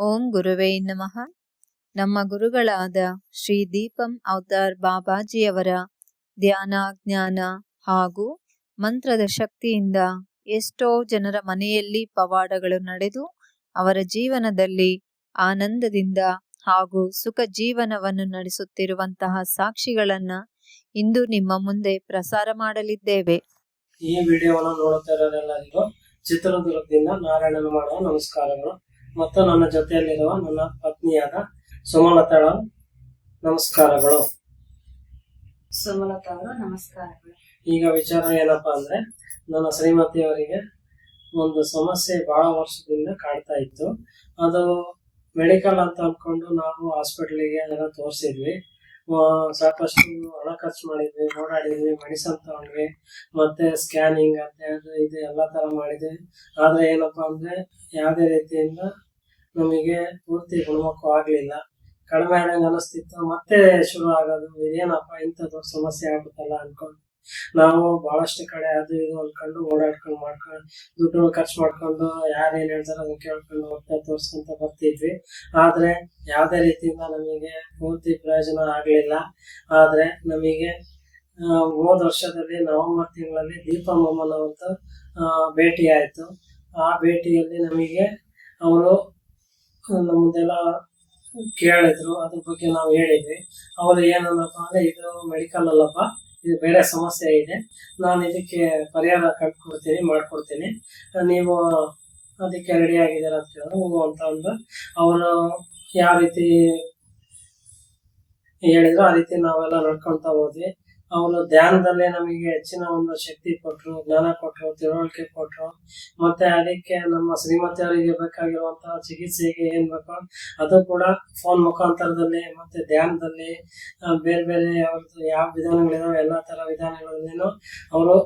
ಓಂ ಗುರುವೇ ನಮಃ. ನಮ್ಮ ಗುರುಗಳಾದ ಶ್ರೀ ದೀಪಂ ಅವತಾರ್ ಬಾಬಾಜಿಯವರ ಧ್ಯಾನ ಜ್ಞಾನ ಹಾಗೂ ಮಂತ್ರದ ಶಕ್ತಿಯಿಂದ ಎಷ್ಟೋ ಜನರ ಮನೆಯಲ್ಲಿ ಪವಾಡಗಳು ನಡೆದು ಅವರ ಜೀವನದಲ್ಲಿ ಆನಂದದಿಂದ ಹಾಗೂ ಸುಖ ಜೀವನವನ್ನು ನಡೆಸುತ್ತಿರುವಂತಹ ಸಾಕ್ಷಿಗಳನ್ನ ಇಂದು ನಿಮ್ಮ ಮುಂದೆ ಪ್ರಸಾರ ಮಾಡಲಿದ್ದೇವೆ. ಈ ವಿಡಿಯೋವನ್ನು ನೋಡುತ್ತಿರೋರೆಲ್ಲರಿಗೂ ಚಿತ್ರದುರ್ಗದಿಂದ ನಾರಾಯಣನ ಮಾಡುವ ನಮಸ್ಕಾರಗಳು. ಮತ್ತು ನನ್ನ ಜೊತೆಯಲ್ಲಿರುವ ನನ್ನ ಪತ್ನಿಯಾದ ಸುಮಲತಾಳ ನಮಸ್ಕಾರಗಳು. ಸುಮಲತಾ ಅವರು ನಮಸ್ಕಾರಗಳು. ಈಗ ವಿಚಾರ ಏನಪ್ಪಾ ಅಂದ್ರೆ ನನ್ನ ಶ್ರೀಮತಿಯವರಿಗೆ ಒಂದು ಸಮಸ್ಯೆ ಬಹಳ ವರ್ಷದಿಂದ ಕಾಡ್ತಾ ಇತ್ತು. ಅದು ಮೆಡಿಕಲ್ ಅಂತ ಅನ್ಕೊಂಡು ನಾವು ಹಾಸ್ಪಿಟ್ಲಿಗೆ ಎಲ್ಲ ತೋರಿಸಿದ್ವಿ. ಸಾಕಷ್ಟು ಹಣ ಖರ್ಚು ಮಾಡಿದ್ವಿ ಓಡಾಡಿದ್ವಿ ಮೆಡಿಸನ್ ತಗೊಂಡ್ವಿ ಮತ್ತೆ ಸ್ಕ್ಯಾನಿಂಗ್ ಅಂತ ಇದು ಎಲ್ಲ ತರ ಮಾಡಿದ್ವಿ. ಆದ್ರೆ ಏನಪ್ಪಾ ಅಂದ್ರೆ ಯಾವುದೇ ರೀತಿಯಿಂದ ನಮಗೆ ಪೂರ್ತಿ ಗುಣಮುಖ ಆಗ್ಲಿಲ್ಲ. ಕಡಿಮೆ ಆದಂಗೆ ಅನಿಸ್ತಿತ್ತು. ಮತ್ತೆ ಶುರು ಆಗೋದು, ಇದೇನಪ್ಪ ಇಂಥ ದೊಡ್ಡ ಸಮಸ್ಯೆ ಆಗುತ್ತಲ್ಲ ಅನ್ಕೊಂಡು. ನಾವು ಬಹಳಷ್ಟು ಕಡೆ ಅದು ಇದು ಅನ್ಕೊಂಡು ಓಡಾಡ್ಕೊಂಡು ಮಾಡ್ಕೊಂಡು ದುಡ್ಡು ಖರ್ಚು ಮಾಡ್ಕೊಂಡು ಯಾರೇನ್ ಹೇಳ್ತಾರೋ ಅದನ್ನ ಕೇಳ್ಕೊಂಡು ಹೋಗ್ತಾ ತೋರ್ಸ್ಕೊಂತ ಬರ್ತಿದ್ವಿ. ಆದ್ರೆ ಯಾವುದೇ ರೀತಿಯಿಂದ ನಮಗೆ ಪೂರ್ತಿ ಪ್ರಯೋಜನ ಆಗ್ಲಿಲ್ಲ. ಆದ್ರೆ ನಮಗೆ ಹೋದ ವರ್ಷದಲ್ಲಿ ನವೆಂಬರ್ ತಿಂಗಳಲ್ಲಿ ದೀಪ ಮೊಮ್ಮನವಂತ ಭೇಟಿ ಆಯ್ತು. ಆ ಭೇಟಿಯಲ್ಲಿ ನಮಗೆ ಅವರು ನಮ್ಮದೆಲ್ಲ ಕೇಳಿದ್ರು, ಅದ್ರ ಬಗ್ಗೆ ನಾವು ಹೇಳಿದ್ವಿ. ಅವರು ಏನನ್ನಪ್ಪ ಅಂದ್ರೆ, ಇದು ಮೆಡಿಕಲ್ ಅಲ್ಲಪ್ಪ, ಇದು ಬೇರೆ ಸಮಸ್ಯೆ ಇದೆ. ನಾನು ಇದಕ್ಕೆ ಪರಿಹಾರ ಕಟ್ಕೊಡ್ತೀನಿ, ಮಾಡ್ಕೊಡ್ತೀನಿ. ನೀವು ಅದಕ್ಕೆ ರೆಡಿ ಆಗಿದ್ದೀರ ಅಂತ ಹೇಳಿದ್ರು. ಅಂತ ಅಂದ್ರು. ಅವರು ಯಾವ ರೀತಿ ಹೇಳಿದ್ರು, ಆ ರೀತಿ ನಾವೆಲ್ಲ ನಡ್ಕೊಂತ ಹೋದ್ವಿ. ಅವರು ಧ್ಯಾನದಲ್ಲೇ ನಮಗೆ ಹೆಚ್ಚಿನ ಒಂದು ಶಕ್ತಿ ಕೊಟ್ರು, ಜ್ಞಾನ ಕೊಟ್ರು, ತಿಳುವಳಿಕೆ ಕೊಟ್ರು. ಮತ್ತೆ ಅದಕ್ಕೆ ನಮ್ಮ ಶ್ರೀಮತಿಯವರಿಗೆ ಬೇಕಾಗಿರುವಂತಹ ಚಿಕಿತ್ಸೆಗೆ ಏನ್ ಬೇಕೋ ಅದು ಕೂಡ ಫೋನ್ ಮುಖಾಂತರದಲ್ಲಿ ಮತ್ತೆ ಧ್ಯಾನದಲ್ಲಿ ಬೇರೆ ಬೇರೆ ಅವ್ರದ್ದು ಯಾವ ವಿಧಾನಗಳಿದಾವೆ, ಎಲ್ಲಾ ತರ ವಿಧಾನಗಳಲ್ಲಿನೂ ಅವರು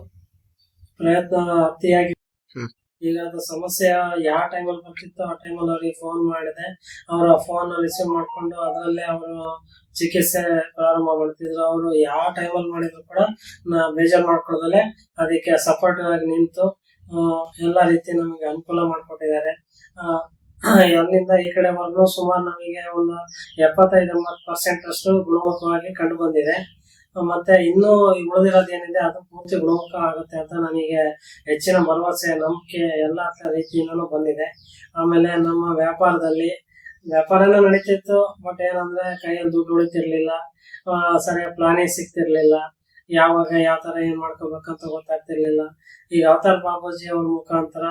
ಪ್ರಯತ್ನ ಅತಿಯಾಗಿ ಈಗ ಅದು ಸಮಸ್ಯೆ ಯಾವ ಟೈಮಲ್ಲಿ ಬರ್ತಿತ್ತು ಆ ಟೈಮಲ್ಲಿ ಅವ್ರಿಗೆ ಫೋನ್ ಮಾಡಿದೆ. ಅವರ ಫೋನ್ ರಿಸೀವ್ ಮಾಡ್ಕೊಂಡು ಅದರಲ್ಲೇ ಅವರು ಚಿಕಿತ್ಸೆ ಪ್ರಾರಂಭ ಮಾಡ್ತಿದ್ರು. ಅವರು ಯಾವ ಟೈಮಲ್ಲಿ ಮಾಡಿದ್ರು ಕೂಡ ನಾ ಬೇಜಾರು ಮಾಡ್ಕೊಳ್ದಲೆ ಅದಕ್ಕೆ ಸಪೋರ್ಟ್ ಆಗಿ ನಿಂತು ಆ, ಎಲ್ಲಾ ರೀತಿ ನಮಗೆ ಅನುಕೂಲ ಮಾಡಿಕೊಟ್ಟಿದ್ದಾರೆ. ಅಲ್ಲಿಂದ ಈ ಕಡೆ ಸುಮಾರು ನಮಗೆ ಒಂದು ಎಪ್ಪತ್ತೈದು ಎಂಬತ್ತು ಪರ್ಸೆಂಟ್ ಅಷ್ಟು ಗುಣಮುಖವಾಗಿ ಕಂಡು ಬಂದಿದೆ. ಆ, ಮತ್ತೆ ಇನ್ನೂ ಉಳಿದಿರೋದು ಏನಿದೆ ಅದು ಪೂರ್ತಿ ಗುಣಮುಖ ಆಗುತ್ತೆ ಅಂತ ನನಗೆ ಹೆಚ್ಚಿನ ಭರವಸೆ, ನಂಬಿಕೆ ಎಲ್ಲ ರೀತಿಯಿಂದನೂ ಬಂದಿದೆ. ಆಮೇಲೆ ನಮ್ಮ ವ್ಯಾಪಾರದಲ್ಲಿ ವ್ಯಾಪಾರನೂ ನಡೀತಿತ್ತು ಬಟ್ ಏನಂದ್ರೆ ಕೈಯಲ್ಲಿ ದುಡ್ಡು ಉಳಿತಿರ್ಲಿಲ್ಲ ಸರಿಯ ಸರಿಯಾಗಿ ಪ್ಲಾನಿಂಗ್ ಸಿಗ್ತಿರ್ಲಿಲ್ಲ. ಯಾವಾಗ ಯಾವ ತರ ಏನ್ ಮಾಡ್ಕೋಬೇಕಂತ ಗೊತ್ತಾಗ್ತಿರ್ಲಿಲ್ಲ. ಈಗ ಅವತಾರ್ ಬಾಬಾಜಿ ಅವ್ರ ಮುಖಾಂತರ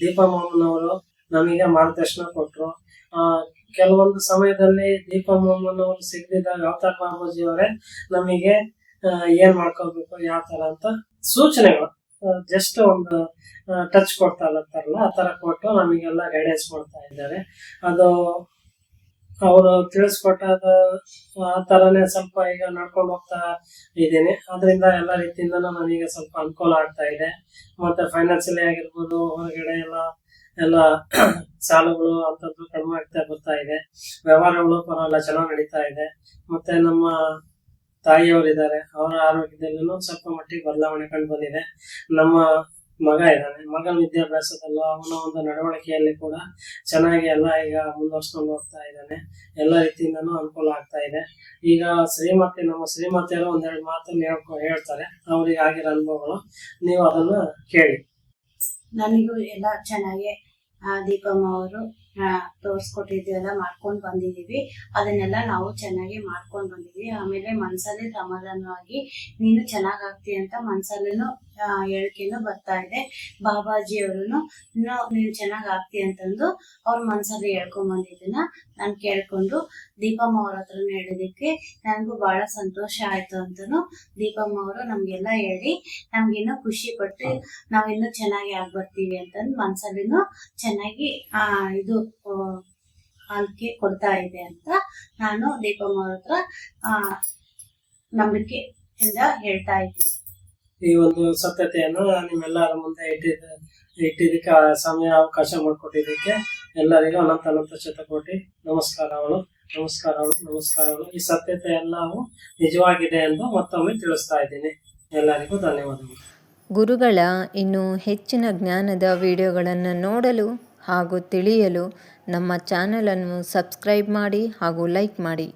ದೀಪಾ ಮಾಮನವರು ನಮಗೆ ಮಾರ್ಗದರ್ಶನ ಕೊಟ್ರು. ಆ ಕೆಲವೊಂದು ಸಮಯದಲ್ಲಿ ದೀಪ ಮೋಹನ್ ಅವರು ಸಿಗದಿದ್ದಾಗ ಅವತಾರ್ ಬಾಬಾಜಿ ಅವರೇ ನಮಗೆ ಏನ್ ಮಾಡ್ಕೋಬೇಕು ಯಾವ ತರ ಅಂತ ಸೂಚನೆಗಳು. ಜಸ್ಟ್ ಒಂದು ಟಚ್ ಕೊಡ್ತಾ ಇರ್ತಾರಲ್ಲ, ಆ ತರ ಕೊಟ್ಟು ನಮಗೆಲ್ಲ ಗೈಡೆನ್ಸ್ ಮಾಡ್ತಾ ಇದ್ದಾರೆ. ಅದು ಅವರು ತಿಳಿಸ್ಕೊಟ್ಟಾದ ಆ ತರನೇ ಸ್ವಲ್ಪ ಈಗ ನಡ್ಕೊಂಡು ಹೋಗ್ತಾ ಇದ್ದೀನಿ. ಅದರಿಂದ ಎಲ್ಲ ರೀತಿಯಿಂದನೂ ನನಗೆ ಸ್ವಲ್ಪ ಅನುಕೂಲ ಆಗ್ತಾ ಇದೆ. ಮತ್ತೆ ಫೈನಾನ್ಸಿಯಲಿ ಆಗಿರ್ಬೋದು, ಹೊರಗಡೆ ಎಲ್ಲ ಎಲ್ಲ ಸಾಲಗಳು ಅಂತದ್ದು ಕಡಿಮೆ ಆಗ್ತಾ ಬರ್ತಾ ಇದೆ. ವ್ಯವಹಾರಗಳು ಪರವಾಗಿಲ್ಲ, ಚೆನ್ನಾಗಿ ನಡೀತಾ ಇದೆ. ಮತ್ತೆ ನಮ್ಮ ತಾಯಿಯವರಿದ್ದಾರೆ. ಅವರ ಆರೋಗ್ಯದಲ್ಲೂ ಸ್ವಲ್ಪ ಮಟ್ಟಿಗೆ ಬದಲಾವಣೆ ಕಂಡು ಬಂದಿದೆ ನಮ್ಮ ಮಗ ಇದ್ದಾನೆ. ಮಗನ ವಿದ್ಯಾಭ್ಯಾಸದಲ್ಲೂ ಅವನ ಒಂದು ನಡವಳಿಕೆಯಲ್ಲಿ ಕೂಡ ಚೆನ್ನಾಗಿ ಎಲ್ಲ ಈಗ ಮುಂದುವರ್ಸ್ಕೊಂಡು ಹೋಗ್ತಾ ಇದ್ದಾನೆ. ಎಲ್ಲ ರೀತಿಯಿಂದನೂ ಅನುಕೂಲ ಆಗ್ತಾ ಇದೆ. ಈಗ ಶ್ರೀಮತಿ, ನಮ್ಮ ಶ್ರೀಮತಿಯರು ಒಂದೆರಡು ಮಾತನ್ನು ಹೇಳ್ಕೊ, ಹೇಳ್ತಾರೆ. ಅವರಿಗೆ ಆಗಿರೋ ಅನುಭವಗಳು. ನೀವು ಅದನ್ನ ಕೇಳಿ. ನನಗೂ ಎಲ್ಲ ಚೆನ್ನಾಗೆ ದೀಪಮ್ಮ ಅವರು. ತೋರ್ಸ್ಕೊಟ್ಟಿದ್ದೆಲ್ಲ ಮಾಡ್ಕೊಂಡು ಬಂದಿದೀವಿ. ಅದನ್ನೆಲ್ಲ ನಾವು ಚೆನ್ನಾಗಿ ಮಾಡ್ಕೊಂಡು ಬಂದಿದ್ವಿ. ಆಮೇಲೆ ಮನ್ಸಲ್ಲಿ ಸಮಾಧಾನವಾಗಿ ನೀನು ಚೆನ್ನಾಗ್ ಆಗ್ತಿ ಅಂತ ಮನ್ಸಲ್ಲೂ ಹೇಳಿಕೆನು ಬರ್ತಾ ಇದೆ. ಬಾಬಾಜಿ ಅವರು ನೀನು ಚೆನ್ನಾಗ್ ಆಗ್ತಿ ಅಂತಂದು ಅವ್ರ ಮನ್ಸಲ್ಲಿ ಹೇಳ್ಕೊಂಡ್ ಬಂದಿದ್ದನ್ನ ನಾನ್ ಕೇಳ್ಕೊಂಡು ದೀಪಮ್ಮ ಅವ್ರ ಹತ್ರ ಹೇಳಿದಕ್ಕೆ ನನಗೂ ಬಹಳ ಸಂತೋಷ ಆಯ್ತು ಅಂತನು ದೀಪಮ್ಮ ಅವರು ನಮ್ಗೆಲ್ಲ ಹೇಳಿ ನಮ್ಗಿನ್ನೂ ಖುಷಿ ಪಟ್ಟು ನಾವಿನ್ನೂ ಚೆನ್ನಾಗಿ ಆಗ್ಬರ್ತೀವಿ ಅಂತಂದು ಮನ್ಸಲ್ಲಿನೂ ಚೆನ್ನಾಗಿ ಆ ಇದು ಅಂಕೆ ಕೊಡ್ತಾ ಇದೆ ಅಂತ ನಾನು ದೀಪಮ್ಮ ಹತ್ರ ನಂಬಿಕೆ ನಂಬಿಕೆಯಿಂದ ಹೇಳ್ತಾ ಇದ್ದೀನಿ. ಈ ಒಂದು ಸತ್ಯತೆಯನ್ನು ನಿಮ್ಮೆಲ್ಲರ ಮುಂದೆ ಇಟ್ಟಿದ್ದ ಇಟ್ಟಿದ್ದಕ್ಕೆ ಸಮಯ ಅವಕಾಶ ಮಾಡಿಕೊಟ್ಟಿದ್ದಕ್ಕೆ ಎಲ್ಲರಿಗೂ ಅನಂತ ಅನಂತ ಶತಕೋಟಿ ನಮಸ್ಕಾರಗಳು ನಮಸ್ಕಾರಗಳು ನಮಸ್ಕಾರಗಳು ಈ ಸತ್ಯತೆ ಎಲ್ಲವೂ ನಿಜವಾಗಿದೆ ಎಂದು ಮತ್ತೊಮ್ಮೆ ತಿಳಿಸ್ತಾ ಇದ್ದೀನಿ. ಎಲ್ಲರಿಗೂ ಧನ್ಯವಾದಗಳು. ಗುರುಗಳ ಇನ್ನೂ ಹೆಚ್ಚಿನ ಜ್ಞಾನದ ವಿಡಿಯೋಗಳನ್ನು ನೋಡಲು ಹಾಗೂ ತಿಳಿಯಲು ನಮ್ಮ ಚಾನಲನ್ನು ಸಬ್ಸ್ಕ್ರೈಬ್ ಮಾಡಿ ಹಾಗೂ ಲೈಕ್ ಮಾಡಿ.